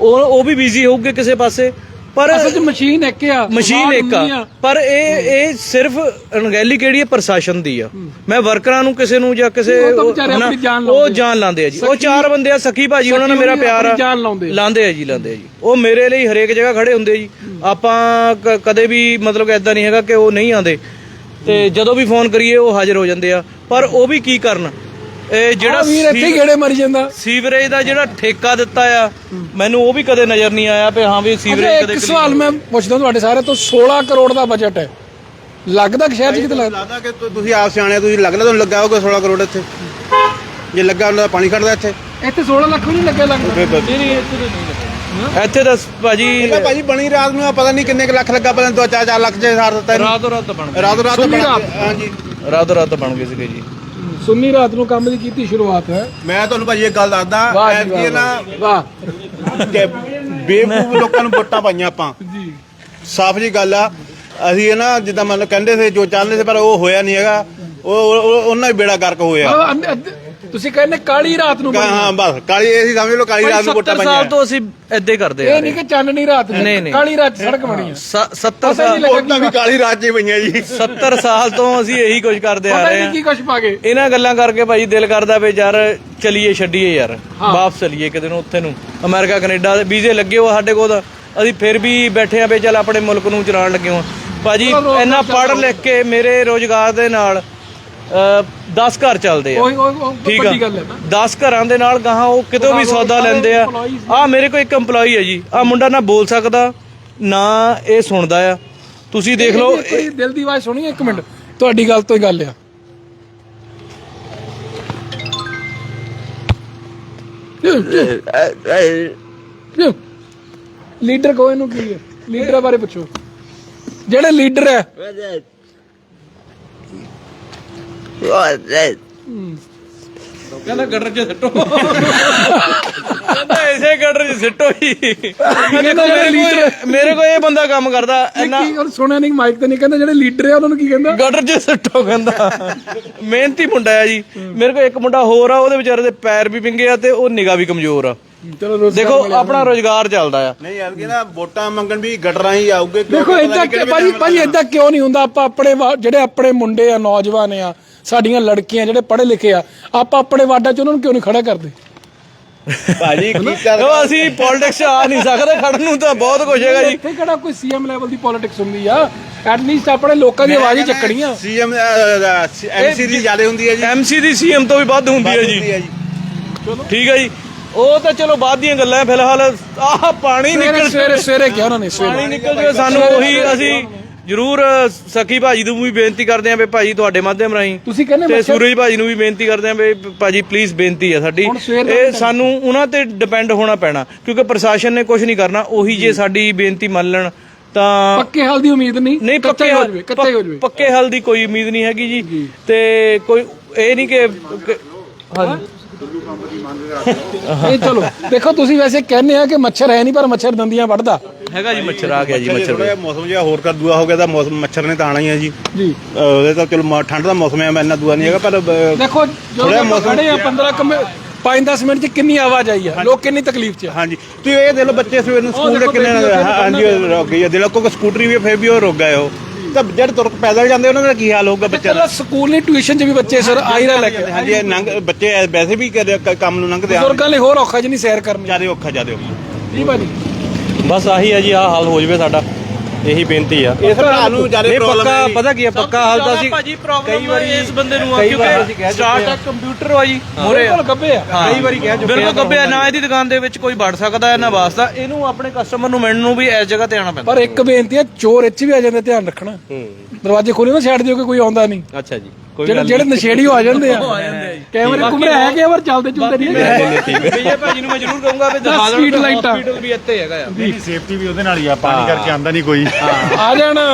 ਉਹ ਉਹ ਵੀ ਬਿਜ਼ੀ ਹੋਊਗੇ ਕਿਸੇ ਪਾਸੇ। ਪਰ ਅਸਲ 'ਚ ਮਸ਼ੀਨ ਇੱਕ ਆ ਮਸ਼ੀਨ ਇੱਕ ਆ। ਪਰ ਇਹ ਇਹ ਸਿਰਫ ਅਣਗਹਿਲੀ ਕਿਹੜੀ ਹੈ? ਪ੍ਰਸ਼ਾਸਨ ਦੀ ਆ। ਮੈਂ ਵਰਕਰਾਂ ਨੂੰ ਕਿਸੇ ਨੂੰ ਜਾਂ ਕਿਸੇ ਉਹ ਤਾਂ ਵਿਚਾਰੇ ਹਨਾ, ਆਪਣੀ ਜਾਨ ਲਾਉਂਦੇ ਆ। ਜਾਨ ਲਾਉਂਦੇ ਆ ਜੀ। ਉਹ ਚਾਰ ਬੰਦੇ ਆ ਸਖੀ ਭਾਜੀ ਉਹਨਾਂ ਨਾਲ ਮੇਰਾ ਪਿਆਰ ਆ। ਲਾਉਂਦੇ ਆ। ਜੀ ਲਾਉਂਦੇ ਆ ਜੀ। ਉਹ ਮੇਰੇ ਲਈ ਹਰੇਕ ਜਗ੍ਹਾ ਖੜੇ ਹੁੰਦੇ ਆ ਜੀ। ਆਪਾਂ ਕਦੇ ਵੀ ਮਤਲਬ ਕਿ ਇਦਾਂ ਨਹੀਂ ਹੈਗਾ ਕਿ ਉਹ ਨਹੀਂ ਆਉਂਦੇ। ਤੇ ਜਦੋਂ ਵੀ ਫੋਨ ਕਰੀਏ ਉਹ ਹਾਜ਼ਰ ਹੋ ਜਾਂਦੇ ਆ। ਪਰ ਉਹ ਵੀ ਕੀ ਕਰਨ? ਇਹ ਜਿਹੜਾ ਵੀਰ ਇੱਥੇ ਹੀ ਸੀ- ਗੇੜੇ ਮਰੀ ਜਾਂਦਾ। ਸੀਵਰੇਜ ਦਾ ਜਿਹੜਾ ਠੇਕਾ ਦਿੱਤਾ ਆ ਮੈਨੂੰ ਉਹ ਵੀ ਕਦੇ ਨਜ਼ਰ ਨਹੀਂ ਆਇਆ ਵੀ ਹਾਂ ਵੀ ਅੱਛਾ ਸੀਵਰੇਜ ਕਦੇ ਇੱਕ ਸਵਾਲ ਮੈਂ ਪੁੱਛਦਾ ਤੁਹਾਡੇ ਸਾਰੇ ਤੋਂ 16 ਕਰੋੜ ਦਾ ਬਜਟ ਹੈ। ਲੱਗਦਾ ਕਿ ਸ਼ਹਿਰ 'ਚ ਕਿਤੇ ਲੱਗਦਾ ਲੱਗਦਾ ਕਿ ਤੁ- ਤੁਸੀਂ ਆਪ ਸਿਆਣੇ ਤੁਸੀਂ ਲੱਗਦਾ ਤੁਹਾਨੂੰ ਲੱਗਾ ਹੋਊਗਾ 16 ਕਰੋੜ ਇੱਥੇ? ਜੇ ਲੱਗਾ ਉਹਨਾਂ ਦਾ ਪਾਣੀ ਖੜਦਾ ਇੱਥੇ। ਇੱਥੇ 16 ਲੱਖ ਵੀ ਨਹੀਂ ਲੱਗਿਆ ਲੱਗਦਾ। ਇੱਥੇ ਤਾਂ ਭਾਜੀ ਇਹਦਾ ਭਾਜੀ ਬਣੀ ਰਾਤ ਨੂੰ ਆ ਪਤਾ ਨਹੀਂ ਕਿੰਨੇ ਕੁ ਲੱਖ ਲੱਗਾ ਪਤਾ ਨਹੀਂ ਦੋ ਚਾਰ ਚਾਰ ਲੱਖ ਚ ਸਾਰ ਦਿੱਤਾ ਇਹਨੂੰ। ਰਾਤੋਂ ਰਾਤ ਬਣ ਗਏ। ਰਾਤੋਂ ਰਾਤ ਬਣਾ- ਰਾਤ। ਹਾਂਜੀ। ਰਾਤੋਂ ਰਾਤ ਬਣ ਗਏ ਸੀਗੇ ਜੀ। ਸੁੰਨੀ ਰਾਤ ਨੂੰ ਕੰਮ ਦੀ ਕੀਤੀ ਸ਼ੁਰੂਆਤ ਹੈ। ਮੈਂ ਤੁਹਾਨੂੰ ਭਾਜੀ ਇੱਕ ਗੱਲ ਦੱਸਦਾ ਵਾਹ ਜੀ ਐਤਕੀ ਇਹ ਨਾ ਵਾਹ ਕਿ ਬੇਵਕੂਫ ਲੋਕਾਂ ਨੂੰ ਵੋਟਾਂ ਪਾਈਆਂ ਆਪਾਂ। ਜੀ। ਸਾਫ਼ ਜੀ ਗੱਲ ਆ ਅਸੀਂ ਇਹ ਨਾ ਜਿੱਦਾਂ ਮੰਨ ਲਓ ਕਹਿੰਦੇ ਸੀ ਜੋ ਚਾਹੁੰਦੇ ਸੀ ਪਰ ਉਹ ਹੋਇਆ ਨਹੀਂ ਹੈਗਾ। ਉਹ ਉਹ- ਉਹ- ਉਹਨਾਂ ਹੀ ਬੇੜਾ ਗਰਕ ਹੋਇਆ। ਤੁਸੀਂ ਕਹਿੰਦੇ ਕਾਲੀ ਰਾਤ ਨੂੰ ਬਣੀ। ਹਾਂ ਬਸ ਕਾਲੀ ਇਹ ਸੀ ਸਮਝ ਲਓ ਕਾਲੀ ਰਾਤ ਨੂੰ ਵੋਟਾਂ 70 ਪਾਈਆਂ। ਸਾਲ ਤੋਂ ਅਸੀਂ ਹੀ ਕਰਦੇ ਆ ਇਹ ਨਹੀਂ ਕਿ ਚਾਨਣੀ ਰਾਤ ਨੂੰ ਨਹੀਂ। ਕਾਲੀ ਰਾਤ 'ਚ ਸੜਕ ਬਣੀ ਹੈ 70 ਪਤਾ ਹੀ ਸਾਲ ਨਹੀਂ ਵੀ ਕਾਲੀ ਰਾਤ 'ਚ ਹੀ ਪਈਆਂ ਜੀ। 70 ਸਾਲ ਤੋਂ ਅਸੀਂ ਇਹੀ ਕੁਝ ਕਰਦੇ ਆ ਪਤਾ ਰਹੇ ਨਹੀਂ ਆ। ਕੀ ਕੁਛ ਪਾ ਗਏ ਇਹਨਾਂ ਗੱਲਾਂ ਕਰਕੇ ਭਾਈ ਦਿਲ ਕਰਦਾ ਵੀ ਯਾਰ ਚਲੀਏ ਛੱਡੀਏ ਯਾਰ। ਵਾਪਸ ਚਲੀਏ ਕਿਤੇ ਨੂੰ ਉੱਥੇ ਨੂੰ। ਅਮਰੀਕਾ ਕੈਨੇਡਾ ਦੇ ਵੀਜ਼ੇ ਲੱਗੇ ਹੋ ਸਾਡੇ ਕੋਲ। ਤਾਂ ਅਸੀਂ ਫਿਰ ਵੀ ਬੈਠੇ ਆ ਵੀ ਚੱਲ ਆਪਣੇ ਮੁਲਕ ਨੂੰ ਚਲਾਉਣ ਲੱਗੇ ਹਾਂ। ਭਾਜੀ ਇੰਨਾ ਪੜ੍ਹ ਲਿਖ ਕੇ ਮੇਰੇ ਰੋਜ਼ਗਾਰ ਦੇ ਨਾਲ 10 ਘਰ ਚੱਲਦੇ ਆ। ਠੀਕ ਆ। ਵੱਡੀ ਗੱਲ ਹੈ ਨਾ 10 ਘਰਾਂ ਦੇ ਨਾਲ ਗਾਹਾਂ ਉਹ ਕਿਤੋਂ ਵੀ ਸੌਦਾ ਲੈਂਦੇ ਆ। ਆ ਮੇਰੇ ਕੋਲ ਇੱਕ EMPLOYE ਹੈ ਜੀ। ਆ ਮੁੰਡਾ ਨਾ ਬੋਲ ਸਕਦਾ ਨਾ ਇਹ ਸੁਣਦਾ ਆ। ਤੁਸੀਂ ਦੇਖ ਲਓ ਦਿਲ ਦੀ ਆਵਾਜ਼ ਸੁਣੀ ਇੱਕ ਮਿੰਟ। ਤੁਹਾਡੀ ਗੱਲ ਤੋਂ ਹੀ ਗੱਲ ਆ। ਲੀਡਰ ਕੋ ਇਹਨੂੰ ਕੀ ਹੈ ਲੀਡਰਾਂ ਬਾਰੇ ਪੁੱਛੋ। ਜਿਹੜੇ ਲੀਡਰ ਹੈ ਕਹਿੰਦਾ ਗਟਰ 'ਚ ਸਿੱਟੋ। ਕਹਿੰਦਾ ਐਸੇ ਗਟਰ 'ਚ ਸਿੱਟੋ ਜੀ। ਕਹਿੰਦਾ ਜਿਹੜੇ ਲੀਡਰ ਮੇਰੇ ਕੋਲ ਇਹ ਬੰਦਾ ਕੰਮ ਕਰਦਾ ਇੰਨਾ ਕੀ ਉਹ ਸੁਣਿਆ ਨਹੀਂ ਮਾਈਕ ਤੇ ਨਹੀਂ ਕਹਿੰਦਾ ਜਿਹੜੇ ਲੀਡਰ ਹੈ ਉਹਨਾਂ ਨੂੰ ਕੀ ਕਹਿੰਦਾ? ਗਟਰ 'ਚ ਸਿੱਟੋ ਕਹਿੰਦਾ। ਮਿਹਨਤੀ ਮੁੰਡਾ ਆ ਜੀ। ਮੇਰੇ ਕੋਲ ਇੱਕ ਮੁੰਡਾ ਹੋਰ ਆ ਉਹਦੇ ਵਿਚਾਰੇ ਦੇ ਪੈਰ ਵੀ ਵਿੰਗੇ ਆ ਤੇ ਉਹ ਨਿਗਾਹ ਵੀ ਕਮਜ਼ੋਰ ਆ। ਚਲੋ ਦੇਖੋ ਆਪਣਾ ਰੋਜ਼ਗਾਰ ਚੱਲਦਾ ਆ। ਨਹੀਂ ਯਾਰ ਕਿ ਨਾ ਵੋਟਾਂ ਮੰਗਣ ਵੀ ਗਟਰਾਂ ਹੀ ਆਉਗੇ ਦੇਖੋ ਇਦਾਂ ਭਾਜੀ ਭਾਜੀ ਇਦਾਂ ਕਿਉਂ ਨਹੀਂ ਹੁੰਦਾ? ਆਪਾਂ ਆਪਣੇ ਜਿਹੜੇ ਆਪਣੇ ਮੁੰਡੇ ਆ ਨੌਜਵਾਨ ਆ ਸਾਡੀਆਂ ਲੜਕੀਆਂ ਜਿਹੜੇ ਪੜ੍ਹੇ ਲਿਖੇ ਆ ਆਪਾਂ ਆਪਣੇ ਵਾਰਡਾਂ 'ਚ ਉਹਨਾਂ ਨੂੰ ਕਿਉਂ ਨਹੀਂ ਖੜਾ ਕਰਦੇ? ਭਾਜੀ ਕੀ ਕਰ ਉਹ ਅਸੀਂ ਪੋਲਿਟਿਕਸ ਆ ਨਹੀਂ ਸਕਦੇ ਖੜਨ ਨੂੰ ਤਾਂ ਬਹੁਤ ਕੁਝ ਹੈਗਾ ਜੀ। ਇੱਥੇ ਕਿਹੜਾ ਕੋਈ ਸੀਐਮ ਲੈਵਲ ਦੀ ਪੋਲਿਟਿਕਸ ਹੁੰਦੀ ਆ? ਐਟ ਲੀਸਟ ਆਪਣੇ ਲੋਕਾਂ ਦੀ ਆਵਾਜ਼ ਹੀ ਚੱਕਣੀ ਆ। ਸੀਐਮ ਐਮਸੀ ਦੀ ਜ਼ਿਆਦਾ ਹੁੰਦੀ ਹੈ ਜੀ। ਐਮਸੀ ਦੀ ਸੀਐਮ ਤੋਂ ਵੀ ਵੱਧ ਹੁੰਦੀ ਹੈ ਜੀ। ਜੀ। ਠੀਕ ਹੈ ਜੀ। ਉਹ ਤਾਂ ਚਲੋ ਬਾਅਦ ਦੀਆਂ ਗੱਲਾਂ ਹੈ, ਫਿਲਹਾਲ ਆਹ ਪਾਣੀ ਸਵੇਰੇ ਨਿਕਲ ਸਵੇਰੇ ਸਵੇਰੇ ਕਿਹਾ ਉਹਨਾਂ ਨੇ ਪਾਣੀ ਨਿਕਲ ਜਾਵੇ ਸਾਨੂੰ ਉਹੀ ਅਸੀਂ ਜਰੂਰ ਸਖੀ ਭਾਜੀ ਨੂੰ ਵੀ ਬੇਨਤੀ ਕਰਦੇ ਆਂ ਵੀ ਭਾਜੀ ਤੁਹਾਡੇ ਮਾਧਿਅਮ ਰਾਹੀਂ ਤੁਸੀਂ ਕਹਿੰਦੇ ਤੇ ਮੱਛਰ- ਸੂਰਜ ਭਾਜੀ ਨੂੰ ਵੀ ਬੇਨਤੀ ਕਰਦੇ ਆਂ ਵੀ ਭਾਜੀ ਪਲੀਜ਼ ਬੇਨਤੀ ਹੈ ਸਾਡੀ। ਹੁਣ ਸਵੇਰ ਦਾ ਇਹ ਸਾਨੂੰ ਉਹਨਾਂ ਤੇ ਡਿਪੈਂਡ ਹੋਣਾ ਪੈਣਾ ਕਿਉਂਕਿ ਪ੍ਰਸ਼ਾਸਨ ਨੇ ਕੁਝ ਨਹੀਂ ਕਰਨਾ ਉਹੀ ਜੇ ਸਾਡੀ ਬੇਨਤੀ ਮੰਨ ਲੈਣ ਤਾਂ ਪੱਕੇ ਹਾਲ ਦੀ ਉਮੀਦ ਨਹੀਂ ਨਹੀਂ ਕੱਚਾ ਪੱਕੇ ਹੀ ਹੋ ਜਵੇ ਕੱਚਾ ਹੀ ਹੋ ਜਵੇ। ਪੱਕੇ ਹੱਲ ਦੀ ਕੋਈ ਉਮੀਦ ਨਹੀਂ ਹੈਗੀ ਜੀ। ਤੇ ਕੋਈ ਇਹ ਨਹੀਂ ਕਿ ਇਹ ਚਲੋ ਦੇਖੋ ਤੁਸੀਂ ਵੈਸੇ ਕਹਿੰਦੇ ਆ ਕਿ ਮੱਛਰ ਹੈ ਨਹੀਂ ਪਰ ਮੱਛਰ ਦੰਦੀਆਂ ਵੱਢਦਾ। ਹੈਗਾ ਜੀ ਮੱਛਰ ਆ ਗਿਆ ਜੀ ਮੱਛਰ ਥੋੜਾ ਜਿਹਾ ਮੌਸਮ ਜਿਹਾ ਹੋਰ ਕਰ ਦੂਆ ਹੋ ਗਿਆ ਤਾਂ ਮੌਸਮ ਮੱਛਰ ਨੇ ਤਾਂ ਆਣਾ ਹੀ ਹੈ ਜੀ। ਜੀ। ਅਹ ਉਹਦੇ ਤਾਂ ਚਲੋ ਮ- ਠੰਡ ਦਾ ਮੌਸਮ ਹੈ ਇੰਨਾ ਦੂਆ ਨਹੀਂ ਹੈਗਾ ਪਰ ਅਹ, ਦੇਖੋ ਥੋੜ੍ਹਾ ਮੌਸਮ- ਖੜੇ ਆ 15 ਕਮ 5-10 ਮਿੰਟ 'ਚ ਕਿੰਨੀ ਆਵਾਜ਼ ਆਈ ਆ? ਲੋਕ ਕਿੰਨੀ ਤਕਲੀਫ 'ਚ ਆ? ਹਾਂਜੀ। ਤੁਸੀਂ ਇਹ ਦੇਖ ਲਓ ਬੱਚੇ ਸਵੇਰ ਨੂੰ ਸਕੂਲ ਦੇ ਦੇਖੋ ਕਿੰਨੇ ਬੇਟੀ ਉੱਥੇ ਹਾਂਜੀ ਉਹ ਰੁਕ ਗਈ ਹੈ ਦੇਖ ਲਓ ਕੋਈ ਸਕੂਟਰੀ ਵੀ ਫਿਰ ਵੀ ਉਹ ਰੁਕ ਗਏ ਉਹ। ਤਾਂ ਜਿਹੜੇ ਤੁਰ ਕੇ ਪੈਦਲ ਜਾਂਦੇ ਉਹਨਾਂ ਦਾ ਕੀ ਹਾਲ ਹੋਊਗਾ ਬੱਚਿਆਂ ਦਾ? ਸਕੂਲ ਨਹੀਂ ਟਿਊਸ਼ਨ 'ਚ ਵੀ ਬੱਚੇ ਸਰ ਆਈਰਾ ਲੈ ਕੇ। ਹਾਂਜੀ ਇਹ ਨੰਗ ਬੱਚੇ ਵੈਸੇ ਵੀ ਕਦੇ ਕ- ਕੰਮ ਨੂੰ ਲੰਘਦੇ ਆ। ਬਜ਼ੁਰਗਾਂ ਲਈ ਹੋਰ ਔਖਾ ਜਿਹਾ ਨਹੀਂ ਸੈਰ ਕਰਨੀ। ਜ਼ਿਆਦਾ ਔਖਾ ਜ਼ਿਆਦਾ ਔਖਾ। ਜੀ ਭਾਜੀ। ਬਸ ਆਹੀ ਹੈ ਜੀ ਆਹ ਹਾਲ ਹੋ ਜਵੇ ਸਾਡਾ। ਇਹੀ ਬੇਨਤੀ ਆ। ਇਸ ਭਰਾ ਨੂੰ ਜ਼ਿਆਦਾ ਨਹੀਂ ਪ੍ਰੋਬਲਮ ਪੱਕਾ ਹੈ। ਪਤਾ ਕੀ ਹੈ ਪੱਕਾ ਹਾਲ ਤਾਂ ਅਸੀਂ ਭਾਜੀ ਪ੍ਰੋਬਲਮ ਕਈ ਵਾਰੀ ਇਸ ਬੰਦੇ ਨੂੰ ਆ ਵਾਰ ਕਿਉਂਕਿ ਕਹਿ ਸਟਾਰਟਅਪ ਕੰਪਿਊਟਰ ਵਾ ਜੀ ਮੋਰੇ ਬਿਲਕੁਲ ਗੱਬੇ ਆ। ਕਈ ਵਾਰੀ ਕਹਿ ਚੁੱਕੇ ਬਿਲਕੁਲ ਗੱਬਿਆ ਨਾ ਇਹਦੀ ਦੁਕਾਨ ਦੇ ਵਿੱਚ ਕੋਈ ਵੜ ਸਕਦਾ ਹੈ ਨਾ ਵਾਸਤਾ। ਇਹਨੂੰ ਆਪਣੇ ਕਸਟਮਰ ਨੂੰ ਮਿਲਣ ਨੂੰ ਵੀ ਇਸ ਜਗ੍ਹਾ ਤੇ ਆਉਣਾ ਪੈਂਦਾ। ਪਰ ਇੱਕ ਬੇਨਤੀ ਹੈ ਚੋਰ ਇੱਥੇ ਵੀ ਆ ਜਾਂਦੇ ਧਿਆਨ ਰੱਖਣਾ। ਦਰਵਾਜ਼ੇ ਖੋਲੇ ਨਾ ਛੱਡ ਦਿਓ ਕਿ ਕੋਈ ਆਉਂਦਾ ਨਹੀਂ। ਅੱਛਾ ਜੀ ਜਿਹੜੇ ਜਿਹੜੇ ਨਸ਼ੇੜੀ ਉਹ ਆ ਜਾਂਦੇ ਆ। ਕੈਮਰੇ ਕੁਮਰੇ ਹੈਗੇ ਆ, ਪਰ ਚੱਲਦੇ ਚੁਲਦੇ ਨਹੀਂ ਵਿਜੇ ਭਾਜੀ ਨੂੰ ਮੈਂ ਜ਼ਰੂਰ ਕਹੂੰਗਾ ਵੀ ਦਿਖਾ ਸਪੀਡ ਲਾਈਟਾਂ। ਹਸਪੀਟਲ ਵੀ ਇੱਥੇ ਹੈਗਾ ਆ। ਸੇਫਟੀ ਵੀ ਉਹਦੇ ਨਾਲ ਹੀ ਆ ਪਾਣੀ ਕਰਕੇ ਆਂਦਾ ਨਹੀਂ ਕੋਈ। ਆ ਜਾਣਾ।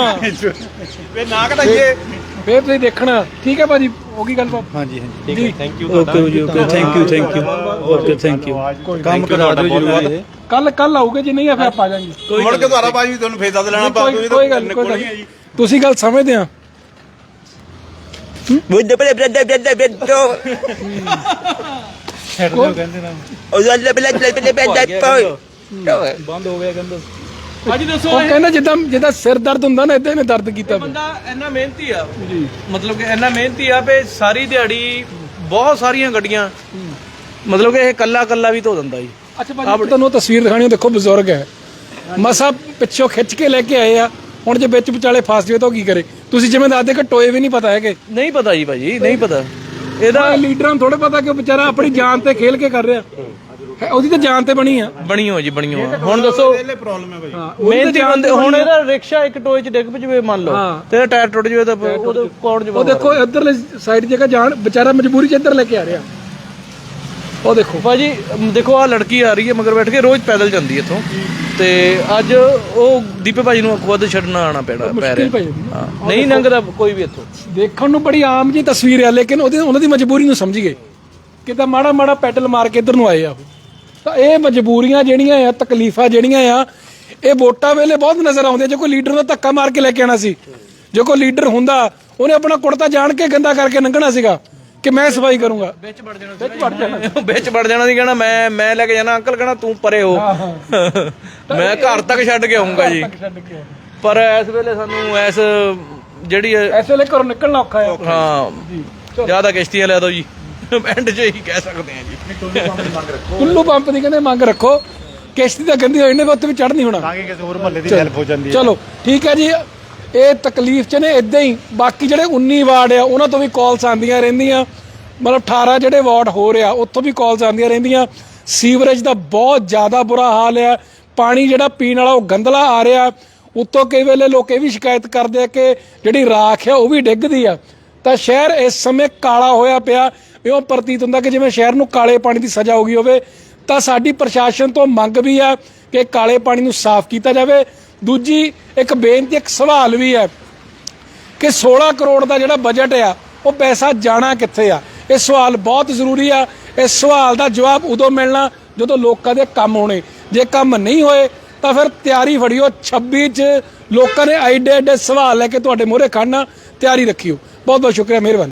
ਵੇ ਨਾ ਕਢਾਈਏ। ਫੇਰ ਤੁਸੀਂ ਦੇਖਣਾ। ਠੀਕ ਹੈ ਭਾਜੀ ਹੋ ਗਈ ਗੱਲ ਬਾਤ? ਹਾਂਜੀ ਹਾਂਜੀ। ਜੀ। ਥੈਂਕ ਯੂ ਓਕੇ ਜੀ okay thank you thank you okay thank you ਕੰਮ ਕਰਾ ਦਿਓ ਜਰੂਰ। ਇਹ ਕੱਲ ਕੱਲ ਆਉਗੇ ਜੇ ਨਹੀਂ ਆ ਫਿਰ ਆਪਾਂ ਆ ਜਾਾਂਗੇ। ਮੁੜ ਕੇ ਦੁਬਾਰਾ ਭਾਜੀ ਤੁਹਾਨੂੰ ਫੇਰ ਦੱਸ ਲੈਣਾ ਪਾ ਕੋਈ ਕੋਈ ਗੱਲ ਕੋਈ ਗੱਲ ਨਹੀਂ। ਤੁਸੀਂ ਗੱਲ ਸਮਝਦੇ ਆ? ਛੱਡ ਦਿਓ ਕਹਿੰਦੇ ਨਾ। ਬੰਦ ਹੋ ਗਿਆ ਕਹਿੰਦਾ। ਭਾਜੀ ਦੱਸੋ ਉਹ ਕਹਿੰਦਾ ਜਿੱਦਾਂ ਜਿੱਦਾਂ ਸਿਰ ਦਰਦ ਹੁੰਦਾ ਨਾ ਇਦਾਂ ਇਹਨੇ ਦਰਦ ਕੀਤਾ। ਬੰਦਾ ਇੰਨਾ ਮਿਹਨਤੀ ਆ। ਮਤਲਬ ਕਿ ਇੰਨਾ ਮਿਹਨਤੀ ਆ ਵੀ ਸਾਰੀ ਦਿਹਾੜੀ ਬਹੁਤ ਸਾਰੀਆਂ ਗੱਡੀਆਂ ਮਤਲਬ ਕਿ ਇਹ ਕੱਲਾ ਕੱਲਾ ਵੀ ਧੋ ਦਿੰਦਾ ਜੀ। ਅੱਛਾ ਭਾਜੀ ਤੁਹਾਨੂੰ ਉਹ ਤਸਵੀਰ ਦਿਖਾਣੀ ਉਹ ਦੇਖੋ ਬਜ਼ੁਰਗ ਹੈ। ਮਸਾ ਪਿੱਛੋਂ ਖਿੱਚ ਕੇ ਲੈ ਕੇ ਆਏ ਆ ਹੁਣ ਜੇ ਵਿੱਚ ਵਿਚਾਲੇ ਫਸ ਜਾਵੇ ਤਾਂ ਉਹ ਕੀ ਕਰੇ? ਤੁਸੀਂ ਜਿਵੇਂ ਦੱਸਦੇ ਕਿ ਟੋਏ ਵੀ ਨਹੀਂ ਪਤਾ ਹੈਗੇ। ਨਹੀਂ ਪਤਾ ਜੀ ਭਾਜੀ ਨਹੀਂ ਪਤਾ। ਇਹਦਾ ਇਹ ਲੀਡਰਾਂ ਨੂੰ ਥੋੜੇ ਪਤਾ ਕਿ ਉਹ ਵਿਚਾਰਾ ਆਪਣੀ ਜਾਨ ਤੇ ਖੇਲ ਕੇ ਕਰ ਰਿਹਾ। ਹੈ, ਉਹਦੀ ਤਾਂ ਜਾਨ ਤੇ ਬਣੀ ਆ। ਬਣੀ ਹੋ ਜੀ ਬਣੀ ਹੋ। ਹੁਣ ਦੱਸੋ। ਪ੍ਰੋਬਲਮ ਹੈ ਭਾਈ ਹਾਂ ਉਹਦੀ ਤਾਂ ਮਿਹਨਤੀ ਜਾਨ ਤੇ ਹੁਣ ਆ। ਇਹਦਾ ਰਿਕਸ਼ਾ ਇੱਕ ਟੋਏ 'ਚ ਡਿੱਗ ਪਜਵੇ ਮੰਨ ਲਓ। ਹਾਂ। ਤੇ ਇਹਦਾ ਟਾਇਰ ਟੁੱਟ ਜਵੇ ਤਾਂ ਉਹਦੇ ਕੌਣ ਉਹ ਜਵਾਬ ਦੇਖੋ ਇੱਧਰਲੇ ਸਾਈਡ ਜਗ੍ਹਾ ਜਾਣ ਵਿਚਾਰਾ ਮਜਬੂਰੀ ਚ ਇੱਧਰ ਲੈ ਕੇ ਆ ਰਿਹਾ। ਉਹ ਦੇਖੋ। ਭਾਜੀ ਅਮ ਦੇਖੋ ਆ ਲੜਕੀ ਆ ਰਹੀ ਹੈ ਮਗਰ ਬੈਠ ਕੇ ਰੋਜ਼ ਪੈਦਲ ਜਾਂਦੀ ਇੱਥੋਂ। ਤੇ ਅੱਜ ਉਹ ਦੀਪੇ ਭਾਜੀ ਨੂੰ ਖੁਦ ਛੱਡਣਾ ਆਣਾ ਪੈਣਾ ਪੈ ਮੁਸ਼ਕਿਲ ਪੈ ਰਿਹਾ ਜਾਂਦੀ ਹੈ। ਹਾਂ, ਨਹੀਂ ਲੰਘਦਾ ਕੋਈ ਵੀ ਇੱਥੋਂ। ਦੇਖਣ ਨੂੰ ਬੜੀ ਆਮ ਜੀ ਤਸਵੀਰ ਹੈ ਲੇਕਿਨ ਉਹਦੇ ਉਹਨਾਂ ਦੀ ਮਜਬੂਰੀ ਨੂੰ ਸਮਝ ਗਏ ਕਿਦਾਂ ਮਾੜਾ ਮਾੜਾ ਪੈਡਲ ਮਾਰ ਕੇ ਇੱਧਰ ਨੂੰ ਆਏ ਆ ਉਹ। ਤਾਂ ਇਹ ਮਜਬੂਰੀਆਂ ਜਿਹੜੀਆਂ ਆ ਤਕਲੀਫਾਂ ਜਿਹੜੀਆਂ ਆ ਇਹ ਵੋਟਾਂ ਵੇਲੇ ਬਹੁਤ ਨਜ਼ਰ ਆਉਂਦੀਆਂ। ਜੇ ਕੋਈ ਲੀਡਰ ਦਾ ਧੱਕਾ ਮਾਰ ਕੇ ਲੈ ਕੇ ਆਣਾ ਸੀ ਜੇ ਕੋਈ ਲੀਡਰ ਹੁੰਦਾ ਉਹਨੇ ਆਪਣਾ ਕੁੜਤਾ ਜਾਣ ਕੇ ਗੰਦਾ ਕਰਕੇ ਲੰਘਣਾ ਸੀਗਾ ਕਿ ਮੈਂ ਸਫ਼ਾਈ ਕਰੂੰਗਾ। ਵਿੱਚ ਵੜ ਜਾਣਾ ਵਿੱਚ ਵੜ ਜਾਣਾ ਵਿੱਚ ਵੜ ਜਾਣਾ ਸੀ ਕਹਿਣਾ ਮੈਂ ਮੈਂ ਲੈ ਕੇ ਜਾਣਾ ਅੰਕਲ ਕਹਿਣਾ ਤੂੰ ਪਰੇ ਹੋ। ਮੈਂ ਘਰ ਤੱਕ ਛੱਡ ਕੇ ਆਉਂਗਾ ਜੀ। ਪਰ ਇਸ ਵੇਲੇ ਸਾਨੂੰ ਇਸ ਜਿਹੜੀ ਐਸੇ ਵੇਲੇ ਘਰੋਂ ਨਿਕਲਣਾ ਔਖਾ ਹੈ ਹਾਂ ਜ਼ਿਆਦਾ ਕਿਸ਼ਤੀਆਂ ਲੈ ਦੋ ਜੀ। ਐਂਡ 'ਚ ਹੀ ਕਹਿ ਸਕਦੇ ਆ ਜੀ। ਕੁੱਲੂ ਪੰਪ ਦੀ ਕਹਿੰਦੇ ਮੰਗ ਰੱਖੋ। ਕਿਸ਼ਤੀ ਤਾਂ ਗੰਦੀ ਹੋਈ ਨੇ ਉੱਥੇ ਵੀ ਚੜ ਨਹੀਂ ਹੋਣਾ। ਤਾਂ ਕਿ ਕਿਸੇ ਹੋਰ ਮਹੱਲੇ ਦੀ ਹੈਲਪ ਹੋ ਜਾਂਦੀ ਹੈ। ਚਲੋ ਠੀਕ ਹੈ ਜੀ। ਇਹ ਤਕਲੀਫ ਚ ਨੇ ਇਦਾਂ ਹੀ। ਬਾਕੀ ਜਿਹੜੇ 19 ਵਾਰਡ ਆ ਉਹਨਾਂ ਤੋਂ ਵੀ ਕਾਲਸ ਆਉਂਦੀਆਂ ਰਹਿੰਦੀਆਂ। ਮਤਲਬ 18 ਜਿਹੜੇ ਵਾਰਡ ਹੋ ਰਿਹਾ ਉੱਥੋਂ ਵੀ ਕਾਲਸ ਆਉਂਦੀਆਂ ਰਹਿੰਦੀਆਂ। ਸੀਵਰੇਜ ਦਾ ਬਹੁਤ ਜ਼ਿਆਦਾ ਬੁਰਾ ਹਾਲ ਆ। ਪਾਣੀ ਜਿਹੜਾ ਪੀਣ ਵਾਲਾ ਉਹ ਗੰਦਲਾ ਆ ਰਿਹਾ। ਉੱਤੋਂ ਕਈ ਵੇਲੇ ਲੋਕ ਇਹ ਵੀ ਸ਼ਿਕਾਇਤ ਕਰਦੇ ਆ ਕਿ ਜਿਹੜੀ ਰਾਖ ਆ ਉਹ ਵੀ ਡਿੱਗਦੀ ਆ। ਤਾਂ ਸ਼ਹਿਰ ਇਸ ਸਮੇਂ ਕਾਲਾ ਹੋਇਆ ਪਿਆ। ਇਉਂ ਪ੍ਰਤੀਤ ਹੁੰਦਾ ਕਿ ਜਿਵੇਂ ਸ਼ਹਿਰ ਨੂੰ ਕਾਲੇ ਪਾਣੀ ਦੀ ਸਜ਼ਾ ਹੋ ਗਈ ਹੋਵੇ, ਤਾਂ ਸਾਡੀ ਪ੍ਰਸ਼ਾਸਨ ਤੋਂ ਮੰਗ ਵੀ ਆ ਕਿ ਕਾਲੇ ਪਾਣੀ ਨੂੰ ਸਾਫ਼ ਕੀਤਾ ਜਾਵੇ। ਦੂਜੀ, ਇੱਕ ਬੇਨਤੀ, ਇੱਕ ਸਵਾਲ ਵੀ ਹੈ ਕਿ 16 ਕਰੋੜ ਦਾ ਜਿਹੜਾ ਬਜਟ ਆ, ਉਹ ਪੈਸਾ ਜਾਣਾ ਕਿੱਥੇ ਆ? ਇਹ ਸਵਾਲ ਬਹੁਤ ਜ਼ਰੂਰੀ ਆ। ਇਸ ਸਵਾਲ ਦਾ ਜਵਾਬ ਉਦੋਂ ਮਿਲਣਾ ਜਦੋਂ ਲੋਕਾਂ ਦੇ ਕੰਮ ਹੋਣੇ। ਜੇ ਕੰਮ ਨਹੀਂ ਹੋਏ, ਤਾਂ ਫਿਰ ਤਿਆਰੀ ਫੜਿਓ। 26 ਚ ਲੋਕਾਂ ਨੇ ਆਈਡੇ ਆਈਡੇ ਸਵਾਲ ਲੈ ਕੇ ਤੁਹਾਡੇ ਮੂਹਰੇ ਖੜਨਾ। ਤਿਆਰੀ ਰੱਖਿਓ। ਬਹੁਤ ਬਹੁਤ ਸ਼ੁਕਰੀਆ, ਮਿਹਰਬਾਨੀ।